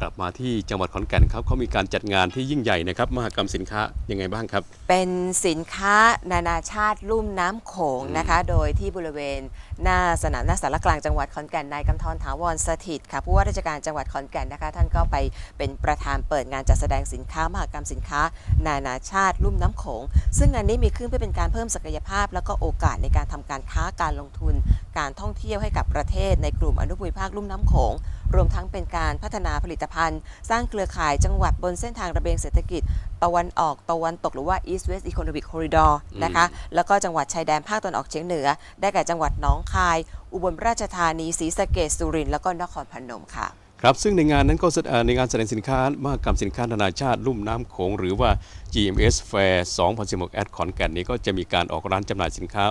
กลับมาที่จังหวัดขอนแก่นครับเขามีการจัดงานที่ยิ่งใหญ่นะครับมหกรรมสินค้ายังไงบ้างครับ เป็นสินค้านานาชาติลุ่มน้ำโขงนะคะ โดยที่บริเวณหน้าสนามหน้าสารกลางจังหวัดขอนแก่นนายกำธรถาวรสถิตย์ค่ะผู้ว่าราชการจังหวัดขอนแก่นนะคะ ท่านก็ไปเป็นประธานเปิดงานจัดแสดงสินค้ามหกรรมสินค้า นานาชาติลุ่มน้ำโขงซึ่งงานนี้มีขึ้นเพื่อเป็นการเพิ่มศักยภาพ แล้วก็โอกาสในการทำการค้าการลงทุน การท่องเที่ยวให้กับประเทศในกลุ่มอนุภูมิภาคลุ่มน้ำโขง รวมทั้งเป็นการพัฒนาผลิตภัณฑ์ สร้างเครือข่ายจังหวัดบนเส้นทางระเบียงเศรษฐกิจ ตะวันออกตะวันตกหรือว่า East West Economic Corridor นะคะแล้วก็จังหวัดชายแดนภาคตะวันออกเฉียงเหนือ ได้แก่จังหวัดหนองคาย อุบลราชธานีศรีสะเกษสุรินทร์แล้วก็นครพนมค่ะ ครับซึ่งในงานนั้นก็ในงานแสดงสินค้ามหกรรมสินค้านานาชาติลุ่มน้ำโขงหรือว่า GMS Fair 2016แอดขอนแก่นนี้ก็จะมีการออกร้านจำหน่ายสินค้า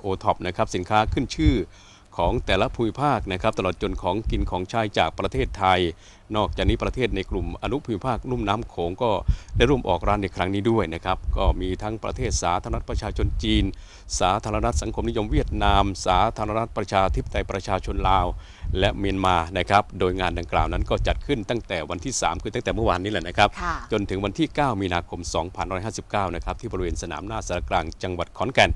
โอท็อปนะครับสินค้าขึ้นชื่อของแต่ละภูมิภาคนะครับตลอดจนของกินของใช้จากประเทศไทยนอกจากนี้ประเทศในกลุ่มอนุภูมิภาคลุ่มน้ำโขงก็ได้ร่วมออกร้านในครั้งนี้ด้วยนะครับ ก็มีทั้งประเทศสาธารณรัฐประชาชนจีน สาธารณรัฐสังคมนิยมเวียดนาม สาธารณรัฐประชาธิปไตยประชาชนลาว และเมียนมานะครับ โดยงานดังกล่าวนั้นก็จัดขึ้นตั้งแต่วันที่ 3 คือตั้งแต่เมื่อวานนี้แหละนะครับค่ะจนถึงวันที่ 9 มีนาคม 2559 นะครับที่บริเวณสนามหน้าสารกลางจังหวัดขอนแก่น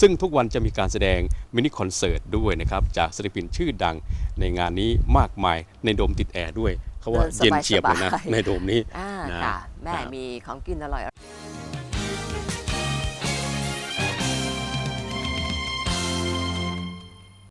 ซึ่งทุกวันจะมีการแสดงมินิคอนเสิร์ตด้วยนะครับจากศิลปินชื่อดัง ในงานนี้มากมายในโดมติดแอร์ด้วย เขาว่าเดินสบายๆเย็นเฉียบเลยนะในโดมนี้อ่านะค่ะแม่ครับมีของกินอร่อย